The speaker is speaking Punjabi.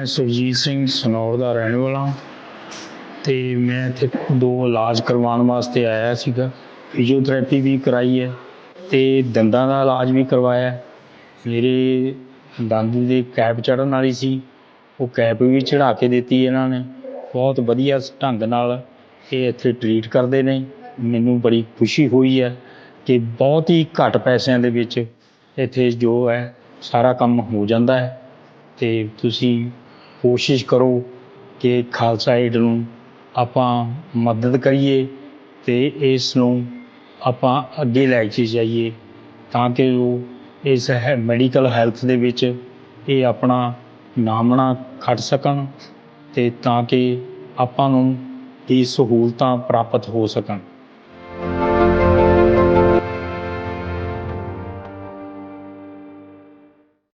ਮੈਂ ਸੁਰਜੀਤ ਸਿੰਘ ਸਨੌਰ ਦਾ ਰਹਿਣ ਵਾਲਾ ਹਾਂ ਤੇ ਮੈਂ ਇੱਥੇ ਦੋ ਇਲਾਜ ਕਰਵਾਉਣ ਵਾਸਤੇ ਆਇਆ ਸੀਗਾ। ਫਿਜ਼ੀਓਥੈਰੇਪੀ ਵੀ ਕਰਾਈ ਹੈ ਤੇ ਦੰਦਾਂ ਦਾ ਇਲਾਜ ਵੀ ਕਰਵਾਇਆ ਮੇਰੇ ਦੰਦ ਦੇ ਕੈਪ ਚੜ੍ਹਨ ਵਾਲੀ ਸੀ, ਉਹ ਕੈਪ ਵੀ ਚੜ੍ਹਾ ਕੇ ਦਿੱਤੀ ਇਹਨਾਂ ਨੇ। ਬਹੁਤ ਵਧੀਆ ਢੰਗ ਨਾਲ ਇਹ ਇੱਥੇ ਟਰੀਟ ਕਰਦੇ ਨੇ। ਮੈਨੂੰ ਬੜੀ ਖੁਸ਼ੀ ਹੋਈ ਹੈ ਕਿ ਬਹੁਤ ਹੀ ਘੱਟ ਪੈਸਿਆਂ ਦੇ ਵਿੱਚ ਇੱਥੇ ਜੋ ਹੈ ਸਾਰਾ ਕੰਮ ਹੋ ਜਾਂਦਾ ਹੈ। ਤੇ ਤੁਸੀਂ ਕੋਸ਼ਿਸ਼ ਕਰੋ ਕਿ ਖਾਲਸਾ ਏਡ ਨੂੰ ਆਪਾਂ ਮਦਦ ਕਰੀਏ ਅਤੇ ਇਸ ਨੂੰ ਆਪਾਂ ਅੱਗੇ ਲੈ ਕੇ ਜਾਈਏ ਤਾਂ ਕਿ ਉਹ ਇਸ ਹੈ ਮੈਡੀਕਲ ਹੈਲਥ ਦੇ ਵਿੱਚ ਇਹ ਆਪਣਾ ਨਾਮਣਾ ਖੱਟ ਸਕਣ ਅਤੇ ਤਾਂ ਕਿ ਆਪਾਂ ਨੂੰ ਇਹ ਸਹੂਲਤਾਂ ਪ੍ਰਾਪਤ ਹੋ ਸਕਣ।